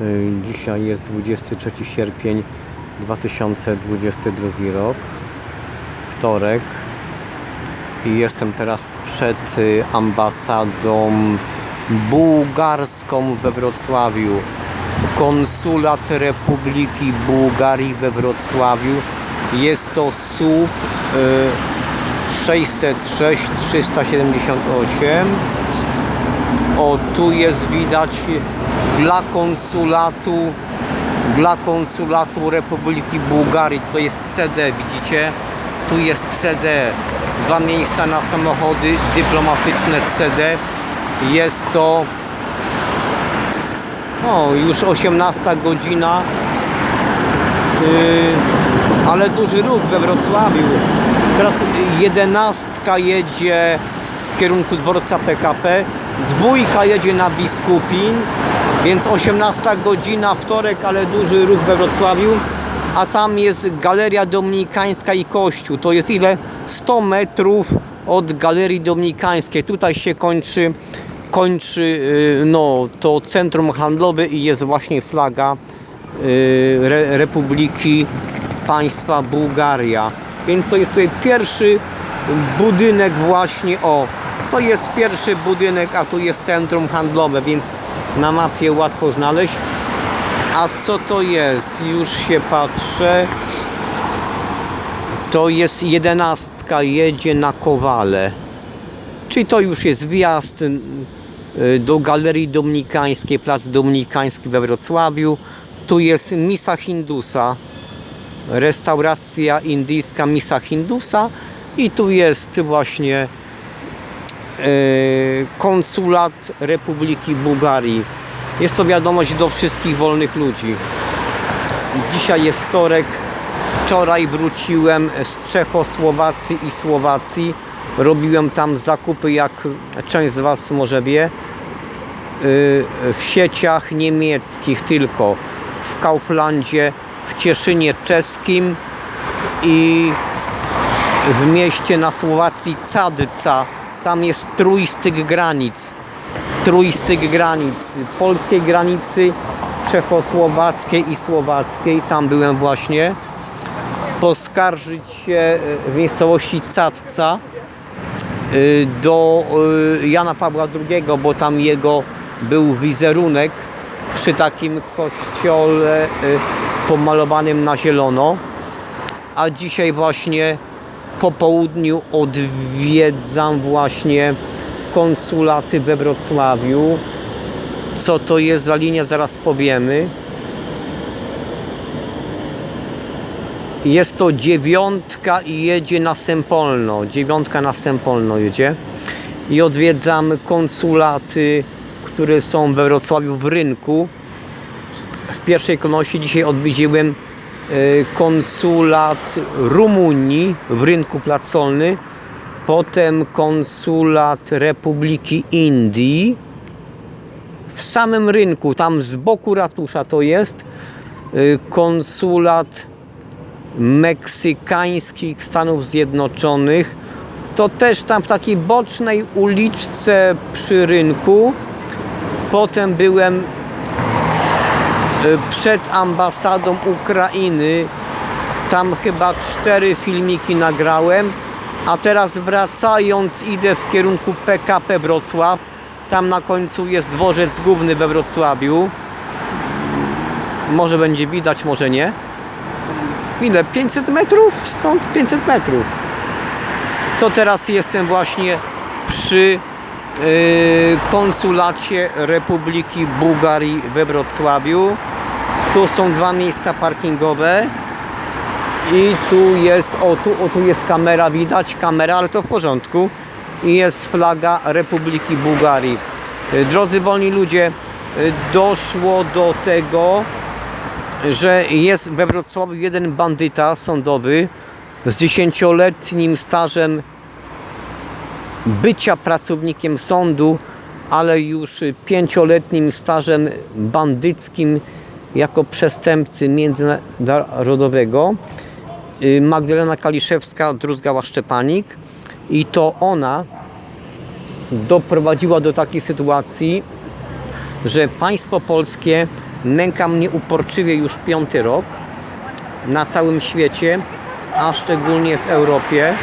Y, Dzisiaj jest 23 sierpień 2022 rok, wtorek i jestem teraz przed y, ambasadą bułgarską we Wrocławiu. Konsulat Republiki Bułgarii we Wrocławiu. Jest to y, 606 378 o, tu jest widać dla konsulatu, dla konsulatu Republiki Bułgarii. To jest CD, widzicie? Tu jest CD. Dwa miejsca na samochody dyplomatyczne CD. Jest to o, już 18 godzina. Yy, ale duży ruch we Wrocławiu. Teraz jedenastka jedzie w kierunku dworca PKP, dwójka jedzie na Biskupin, więc 18 godzina, wtorek, ale duży ruch we Wrocławiu. A tam jest Galeria Dominikańska i Kościół. To jest ile? 100 metrów od Galerii Dominikańskiej. Tutaj się kończy, kończy yy, no, to centrum handlowe i jest właśnie flaga yy, Re Republiki Państwa Bułgaria. Więc to jest tutaj pierwszy budynek właśnie, o, to jest pierwszy budynek, a tu jest centrum handlowe, więc na mapie łatwo znaleźć. A co to jest? Już się patrzę. To jest jedenastka, jedzie na Kowale. Czyli to już jest wjazd y, do Galerii Dominikańskiej, Plac Dominikański we Wrocławiu. Tu jest Misa Hindusa, restauracja indyjska Misa Hindusa i tu jest właśnie konsulat Republiki Bułgarii. Jest to wiadomość do wszystkich wolnych ludzi. Dzisiaj jest wtorek. Wczoraj wróciłem z Czechosłowacji i Słowacji. Robiłem tam zakupy, jak część z Was może wie, y, w sieciach niemieckich tylko. W Kauflandzie, w Cieszynie czeskim i w mieście na Słowacji Cadyca. Tam jest trójstyk granic. Trójstyk granic. Polskiej granicy, czechosłowackiej i słowackiej. Tam byłem właśnie. Poskarżyć się e, w miejscowości Cadca y, do y, Jana Pawła II, bo tam jego był wizerunek przy takim kościole pomalowanym na zielono. A dzisiaj właśnie po południu odwiedzam właśnie konsulaty we Wrocławiu. Co to jest za linia, zaraz powiemy. Jest to dziewiątka i jedzie na Sempolno. Dziewiątka na Sempolno jedzie. I odwiedzam konsulaty, które są we Wrocławiu w rynku. W pierwszej kolejności dzisiaj odwiedziłem konsulat Rumunii w rynku Plac Solny. Potem konsulat Republiki Indii w samym rynku, tam z boku ratusza to jest e, konsulat meksykańskich Stanów Zjednoczonych. To też tam w takiej bocznej uliczce przy rynku. Potem byłem y, przed ambasadą Ukrainy. Tam chyba cztery filmiki nagrałem. A teraz wracając idę w kierunku PKP Wrocław. Tam na końcu jest dworzec główny we Wrocławiu. Może będzie widać, może nie ile? 500 metrów? Stąd 500 metrów. To teraz jestem właśnie przy konsulacie Republiki Bułgarii we Wrocławiu. Tu są dwa miejsca parkingowe. I tu jest, o tu, o tu jest kamera, widać kamera, ale to w porządku. I jest flaga Republiki Bułgarii. Yy, Drodzy wolni ludzie, yy, doszło do tego, że jest we Wrocławiu jeden bandyta sądowy z dziesięcioletnim stażem bycia pracownikiem sądu, ale już pięcioletnim stażem bandyckim jako przestępcy międzynarodowego. Y, Magdalena Kaliszewska, druzgała Szczepanik i to ona doprowadziła do takiej sytuacji, że państwo polskie nęka mnie uporczywie już piąty rok na całym świecie, a szczególnie w Europie.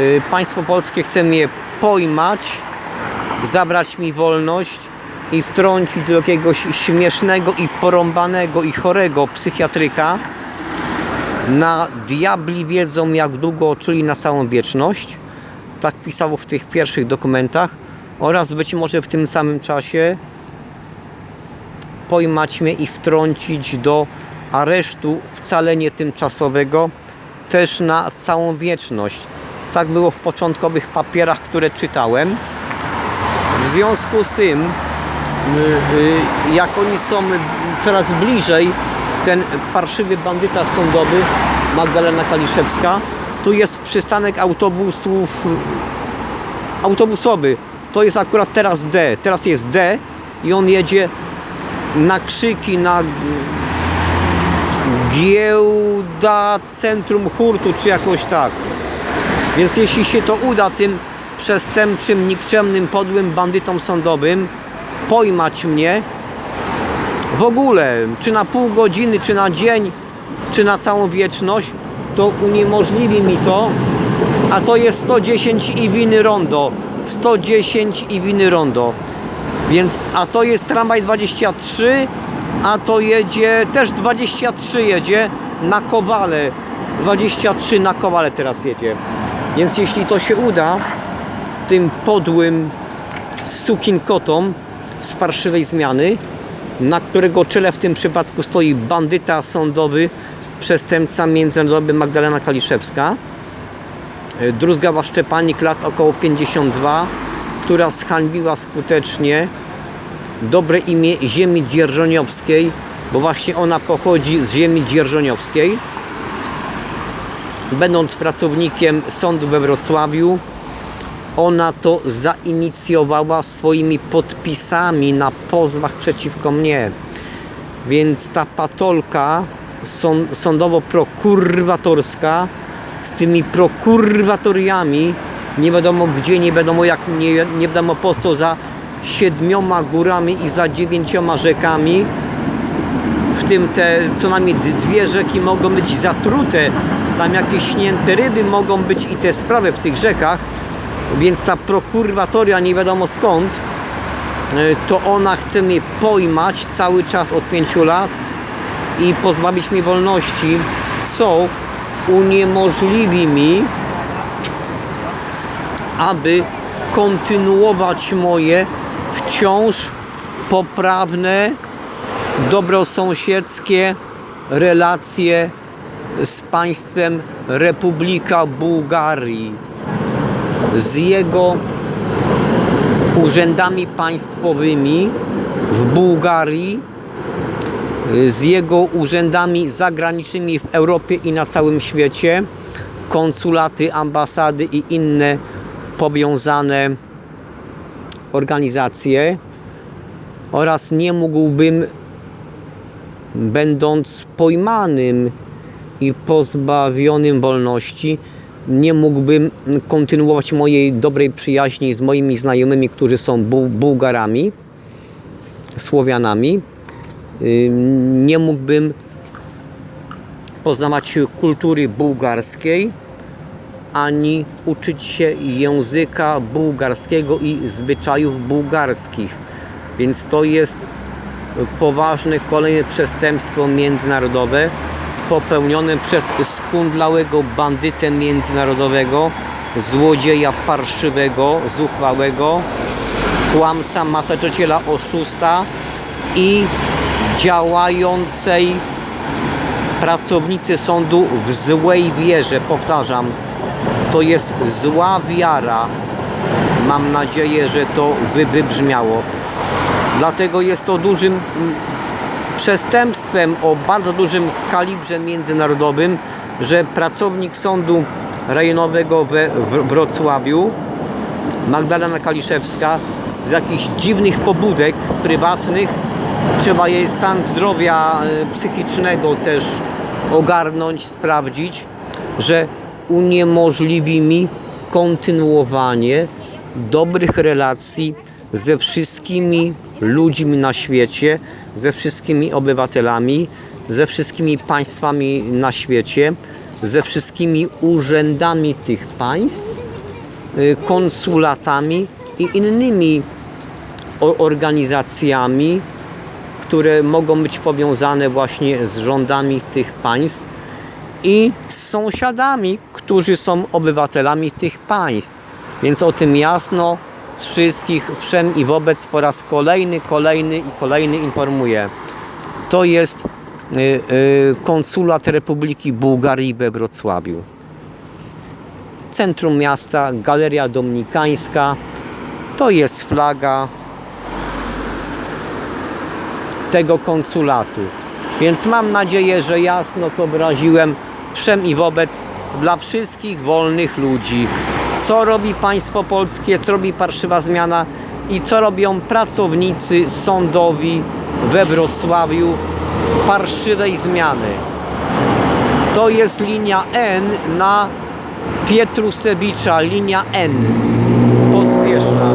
Y, Państwo polskie chce mnie pojmać, zabrać mi wolność i wtrącić do jakiegoś śmiesznego i porąbanego i chorego psychiatryka na diabli wiedzą jak długo, czyli na całą wieczność. Tak pisało w tych pierwszych dokumentach oraz być może w tym samym czasie pojmać mnie i wtrącić do aresztu wcale nie tymczasowego, też na całą wieczność. Tak było w początkowych papierach, które czytałem. W związku z tym, y, y, jak oni są coraz bliżej, ten parszywy bandyta sądowy, Magdalena Kaliszewska, tu jest przystanek autobusów, autobusowy. To jest akurat teraz D. Teraz jest D i on jedzie na krzyki, na giełda centrum hurtu, czy jakoś tak. Więc jeśli się to uda tym przestępczym, nikczemnym, podłym bandytom sądowym pojmać mnie w ogóle, czy na pół godziny, czy na dzień, czy na całą wieczność, to uniemożliwi mi to, a to jest 110 i winy rondo. 110 i winy rondo. Więc, a to jest tramwaj 23, a to jedzie, też 23 jedzie na Kowale. 23 na Kowale teraz jedzie. Więc jeśli to się uda, tym podłym sukinkotom z parszywej zmiany, na którego czele w tym przypadku stoi bandyta sądowy, przestępca międzynarodowy Magdalena Kaliszewska, e, druzgawa Szczepanik, lat około 52, która zhańbiła skutecznie dobre imię ziemi dzierżoniowskiej, bo właśnie ona pochodzi z ziemi dzierżoniowskiej. Będąc pracownikiem sądu we Wrocławiu, ona to zainicjowała swoimi podpisami na pozwach przeciwko mnie. Więc ta patolka sąd, sądowo-prokurwatorska z tymi prokurwatoriami nie wiadomo gdzie, nie wiadomo jak, nie, nie wiadomo po co, za siedmioma górami i za dziewięcioma rzekami. W tym te co najmniej dwie rzeki mogą być zatrute, tam jakieś śnięte ryby mogą być i te sprawy w tych rzekach, więc ta prokurwatoria nie wiadomo skąd, y, to ona chce mnie pojmać cały czas od pięciu lat i pozbawić mnie wolności, co uniemożliwi mi, aby kontynuować moje wciąż poprawne, dobrosąsiedzkie relacje z państwem Republika Bułgarii, z jego urzędami państwowymi w Bułgarii, z jego urzędami zagranicznymi w Europie i na całym świecie, konsulaty, ambasady i inne powiązane organizacje oraz nie mógłbym, będąc pojmanym i pozbawionym wolności, nie mógłbym kontynuować mojej dobrej przyjaźni z moimi znajomymi, którzy są Bu- Bułgarami, Słowianami. Nie mógłbym poznawać kultury bułgarskiej, ani uczyć się języka bułgarskiego i zwyczajów bułgarskich. Więc to jest poważne kolejne przestępstwo międzynarodowe popełnione przez skundlałego bandytę międzynarodowego, złodzieja parszywego, zuchwałego, kłamca, mataczyciela, oszusta i działającej pracownicy sądu w złej wierze. Powtarzam, to jest zła wiara. Mam nadzieję, że to wy- wybrzmiało. Dlatego jest to dużym mm, przestępstwem o bardzo dużym kalibrze międzynarodowym, że pracownik sądu rejonowego we Wrocławiu, Magdalena Kaliszewska, z jakichś dziwnych pobudek prywatnych, trzeba jej stan zdrowia e, psychicznego też ogarnąć, sprawdzić, że uniemożliwi mi kontynuowanie dobrych relacji ze wszystkimi ludźmi na świecie, ze wszystkimi obywatelami, ze wszystkimi państwami na świecie, ze wszystkimi urzędami tych państw, y, konsulatami i innymi organizacjami, które mogą być powiązane właśnie z rządami tych państw i z sąsiadami, którzy są obywatelami tych państw. Więc o tym jasno wszystkich wszem i wobec po raz kolejny, kolejny i kolejny informuję. To jest y, y, konsulat Republiki Bułgarii we Wrocławiu. Centrum miasta, Galeria Dominikańska. To jest flaga tego konsulatu. Więc mam nadzieję, że jasno to wyraziłem wszem i wobec dla wszystkich wolnych ludzi. Co robi państwo polskie, co robi parszywa zmiana i co robią pracownicy sądowi we Wrocławiu parszywej zmiany. To jest linia N na Pietrusewicza, linia N pospieszna.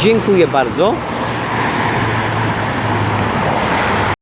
Dziękuję bardzo.